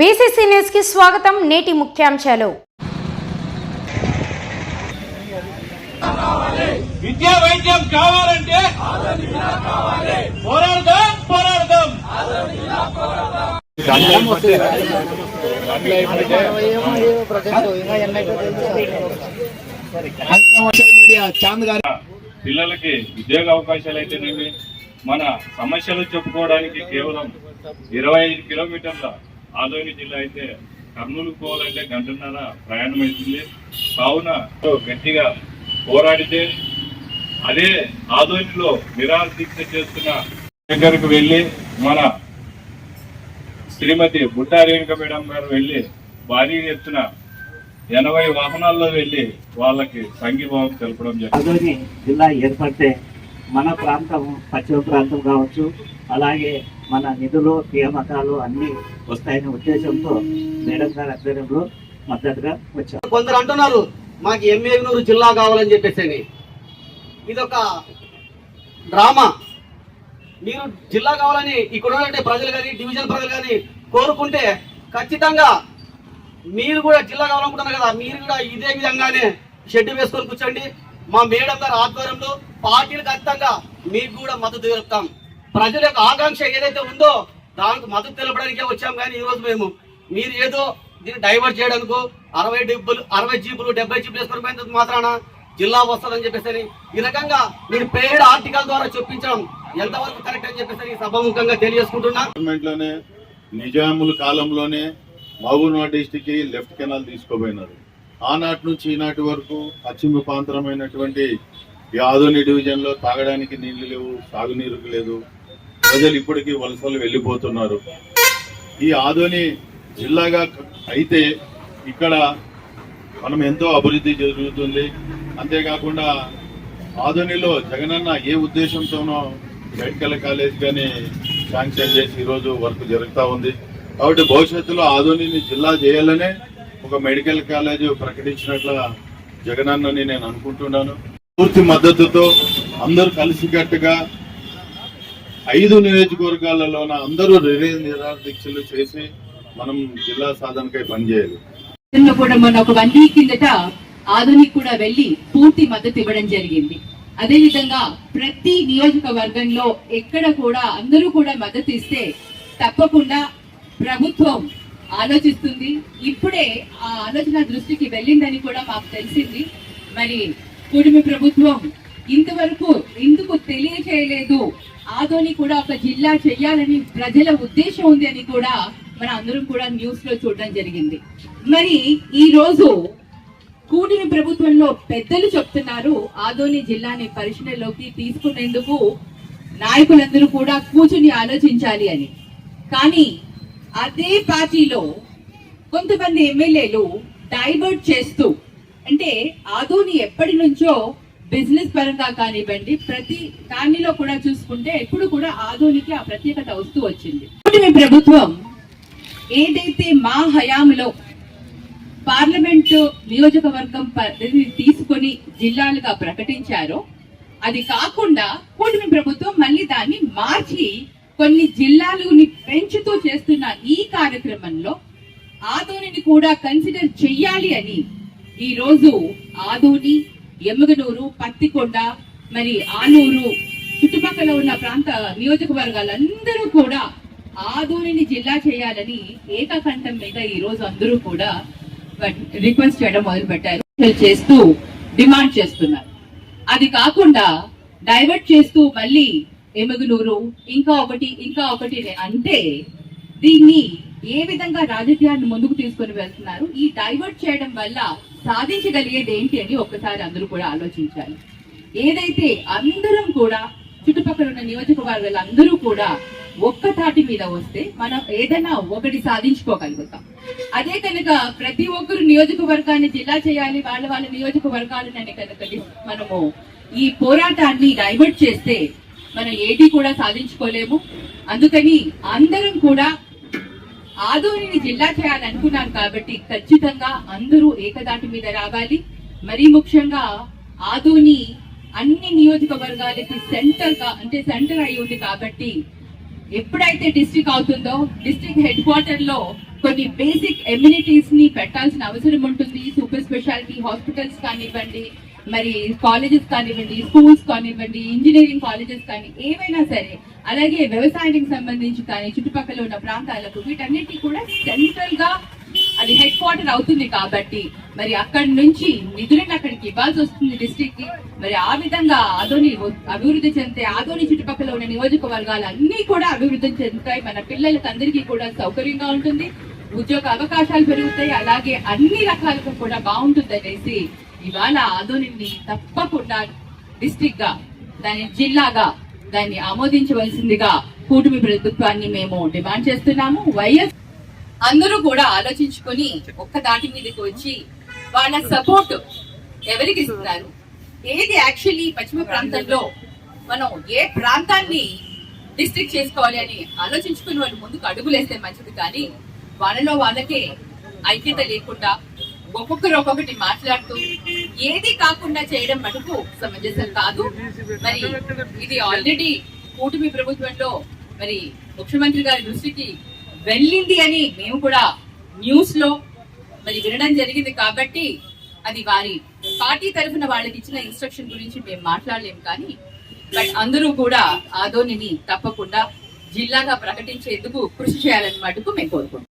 BCC న్యూస్కి స్వాగతం నేటి ముఖ్యాంశాలు. విద్యా వైద్యం కావాలంటే పోరాడదాం పోరాడదాం. పిల్లలకి ఉద్యోగ అవకాశాలు అయితేనేమి? మన సమస్యలు చెప్పుకోవడానికి కేవలం ఇరవై ఐదు కిలోమీటర్ల ఆదోని జిల్లా అయితే కర్నూలు పోవాలంటే గంటన్నర ప్రయాణం అవుతుంది. కావున గట్టిగా పోరాడితే అదే ఆదోనిలో నిరాశీక్ష చేస్తున్న దగ్గరకు వెళ్ళి మన శ్రీమతి బుట్టా రేణుక మేడం గారు వెళ్ళి భారీ ఎత్తున ఎనభై వాహనాల్లో వెళ్ళి వాళ్ళకి సంఘీభావం తెలపడం జరిగింది. జిల్లా ఏర్పడితే మన ప్రాంతం పశ్చిమ ప్రాంతం కావచ్చు అలాగే మన నిధులు నియామకాలు అన్ని వస్తాయనే ఉద్దేశంతో మేడం గారి ఆధ్వర్యంలో మద్దతుగా వచ్చారు కొందరు అంటున్నారు మాకు ఎమ్మెగ్నూరు జిల్లా కావాలని చెప్పేసి ఇదొక డ్రామా. మీరు జిల్లా కావాలని ఇక్కడ ఉన్నటువంటి ప్రజలు కానీ డివిజన్ ప్రజలు కానీ కోరుకుంటే ఖచ్చితంగా మీరు కూడా జిల్లా కావాలనుకుంటున్నారు కదా మీరు కూడా ఇదే విధంగానే షెడ్ వేసుకొని కూర్చోండి. మా మేడం గారి ఆధ్వర్యంలో పార్టీలు ఖచ్చితంగా మీకు కూడా మద్దతు తెలుపుతాం. ప్రజల యొక్క ఆకాంక్ష ఏదైతే ఉందో దానికి మద్దతు తెలపడానికే వచ్చాం కానీ ఈరోజు రోజు మేము. మీరు ఏదో దీన్ని డైవర్ట్ చేయడానికి అరవై డబ్బులు అరవై జీపులు డెబ్బై జీపులు వేసుకొని పోయినందుకు మాత్రాన జిల్లా వస్తుందని చెప్పేసి ఈ రకంగా మీరు పేడ్ ఆర్టికల్ ద్వారా చూపించడం ఎంతవరకు కరెక్ట్ అని చెప్పేసి సభాముఖంగా తెలియజేసుకుంటున్నా. నిజాముల కాలంలోనే మహబూబ్నగర్ డిస్టిక్కి లెఫ్ట్ కెనాల్ తీసుకోబోయినారు ఆనాటి నుంచి ఈనాటి వరకు పశ్చిమ ప్రాంతరమైనటువంటి ఈ డివిజన్లో తాగడానికి నీళ్ళు లేవు సాగునీరుకు లేదు. ప్రజలు ఇప్పటికీ వలసలు వెళ్ళిపోతున్నారు. ఈ ఆదోని జిల్లాగా అయితే ఇక్కడ మనం ఎంతో అభివృద్ధి జరుగుతుంది. అంతేకాకుండా ఆధునిలో జగనన్న ఏ ఉద్దేశంతోనో మెడికల్ కాలేజ్ కానీ శాంక్షన్ చేసి ఈరోజు వర్క్ జరుగుతూ ఉంది. కాబట్టి భవిష్యత్తులో ఆధునిని జిల్లా చేయాలనే ఒక మెడికల్ కాలేజ్ ప్రకటించినట్ల జగనన్నని నేను అనుకుంటున్నాను. పూర్తి మద్దతుతో అందరూ కలిసికట్టుగా ఐదు నియోజకవర్గాలలోన అందరూ రిలే నిరాదీక్షలు చేసి మనం జిల్లా సాధనకై పనిచేయాలి కూడా మన ఒక వన్ వీక్ కిందట ఆధునిక్ కూడా వెళ్ళి పూర్తి మద్దతు ఇవ్వడం జరిగింది. అదే విధంగా ప్రతి నియోజకవర్గంలో ఎక్కడ కూడా అందరూ కూడా మద్దతు ఇస్తే తప్పకుండా ప్రభుత్వం ఆలోచిస్తుంది. ఇప్పుడే ఆ ఆలోచన దృష్టికి వెళ్ళిందని కూడా మాకు తెలిసింది. మరి కుటుంబ ప్రభుత్వం ఇంతవరకు ఎందుకు తెలియచేయలేదు? ఆదోని కూడా ఒక జిల్లా చెయ్యాలని ప్రజల ఉద్దేశం ఉంది అని కూడా మన అందరం కూడా న్యూస్లో చూడడం జరిగింది. మరి ఈ రోజు కూడిన ప్రభుత్వంలో పెద్దలు చెప్తున్నారు ఆదోని జిల్లాని పరిశీలనలోకి తీసుకునేందుకు నాయకులందరూ కూడా కూర్చుని ఆలోచించాలి అని. కానీ అదే పార్టీలో కొంతమంది ఎమ్మెల్యేలు డైవర్ట్ చేస్తూ అంటే ఆదోని ఎప్పటి నుంచో బిజినెస్ పరంగా కానివ్వండి ప్రతి దానిలో కూడా చూసుకుంటే ఎప్పుడు కూడా ఆధునిక ఆ ప్రత్యేకత వస్తూ వచ్చింది. కూటమి ప్రభుత్వం ఏదైతే మా హయాంలో పార్లమెంటు నియోజకవర్గం పరిధిని తీసుకొని జిల్లాలుగా ప్రకటించారో అది కాకుండా కూటమి ప్రభుత్వం మళ్ళీ దాన్ని మార్చి కొన్ని జిల్లాలని పెంచుతూ చేస్తున్న ఈ కార్యక్రమంలో ఆదోనిని కూడా కన్సిడర్ చెయ్యాలి అని ఈ రోజు ఆదోని ఎమ్మగనూరు పత్తికొండ మరి ఆనూరు చుట్టుపక్కల ఉన్న ప్రాంత నియోజకవర్గాలందరూ కూడా ఆదోనిని జిల్లా చేయాలని ఏకకంఠం మీద ఈ రోజు అందరూ కూడా రిక్వెస్ట్ చేయడం మొదలు పెట్టారు చేస్తూ డిమాండ్ చేస్తున్నారు. అది కాకుండా డైవర్ట్ చేస్తూ మళ్ళీ ఎమగునూరు ఇంకా ఒకటి ఇంకా ఒకటి అంటే దీన్ని ఏ విధంగా రాజకీయాన్ని ముందుకు తీసుకొని వెళ్తున్నారు? ఈ డైవర్ట్ చేయడం వల్ల సాధించగలిగేది ఏంటి అని ఒక్కసారి అందరూ కూడా ఆలోచించాలి. ఏదైతే అందరం కూడా చుట్టుపక్కల ఉన్న నియోజకవర్గాలందరూ కూడా ఒక్క తాటి మీద వస్తే మనం ఏదైనా ఒకటి సాధించుకోగలుగుతాం. అదే కనుక ప్రతి ఒక్కరు నియోజకవర్గాన్ని జిల్లా చేయాలి వాళ్ళ వాళ్ళ నియోజకవర్గాలని కనుక మనము ఈ పోరాటాన్ని డైవర్ట్ చేస్తే మనం ఏది కూడా సాధించుకోలేము. అందుకని అందరం కూడా ఆదోనిని జిల్లా చేయాలనుకున్నాను కాబట్టి ఖచ్చితంగా అందరూ ఏకదాటి మీద రావాలి. మరీ ముఖ్యంగా ఆదోని అన్ని నియోజకవర్గాలకి సెంటర్గా అంటే సెంటర్ అయి ఉంది కాబట్టి ఎప్పుడైతే డిస్ట్రిక్ట్ అవుతుందో డిస్ట్రిక్ట్ హెడ్ క్వార్టర్లో కొన్ని బేసిక్ ఎమ్యూనిటీస్ని పెట్టాల్సిన అవసరం ఉంటుంది. సూపర్ స్పెషాలిటీ హాస్పిటల్స్ కానివ్వండి మరి కాలేజెస్ కానివ్వండి స్కూల్స్ కానివ్వండి ఇంజనీరింగ్ కాలేజెస్ కానీ ఏవైనా సరే అలాగే వ్యవసాయానికి సంబంధించి కానీ చుట్టుపక్కల ఉన్న ప్రాంతాలకు వీటన్నిటి కూడా సెంట్రల్గా అది హెడ్ క్వార్టర్ అవుతుంది కాబట్టి మరి అక్కడి నుంచి నిధులను అక్కడికి ఇవ్వాల్సి వస్తుంది డిస్ట్రిక్ట్కి. మరి ఆ విధంగా ఆదోని అభివృద్ధి చెందితే ఆదోని చుట్టుపక్కల ఉన్న నియోజకవర్గాలు అన్ని కూడా అభివృద్ధి చెందుతాయి. మన పిల్లలకి అందరికీ కూడా సౌకర్యంగా ఉంటుంది ఉద్యోగ అవకాశాలు పెరుగుతాయి అలాగే అన్ని రకాలుగా కూడా బాగుంటుంది అనేసి ఇవాళ ఆధునిని తప్పకుండా డిస్టిక్గా దాని జిల్లాగా దాన్ని ఆమోదించవలసిందిగా కూటమి ప్రభుత్వాన్ని మేము డిమాండ్ చేస్తున్నాము. వైఎస్ అందరూ కూడా ఆలోచించుకొని ఒక్క దాటి మీదకి వచ్చి వాళ్ళ సపోర్ట్ ఎవరికి ఇస్తున్నారు? ఏది యాక్చువల్లీ పశ్చిమ ప్రాంతంలో మనం ఏ ప్రాంతాన్ని డిస్ట్రిక్ట్ చేసుకోవాలి అని ఆలోచించుకుని వాళ్ళు ముందుకు అడుగులేస్తే మంచిది కానీ వాళ్ళలో వాళ్ళకే ఐక్యత లేకుండా ఒక్కొక్కరు ఒక్కొక్కటి మాట్లాడుతూ ఏది కాకుండా చేయడం మటుకు సమంజసం కాదు. మరి ఇది ఆల్రెడీ కూటమి ప్రభుత్వంలో మరి ముఖ్యమంత్రి గారి దృష్టికి వెళ్ళింది అని మేము కూడా న్యూస్లో మరి వినడం జరిగింది కాబట్టి అది వారి పార్టీ తరఫున వాళ్ళకి ఇచ్చిన ఇన్స్ట్రక్షన్ గురించి మేము మాట్లాడలేము కానీ బట్ అందరూ కూడా ఆదోనిని తప్పకుండా జిల్లాగా ప్రకటించేందుకు కృషి చేయాలని మటుకు మేము కోరుకుంటాం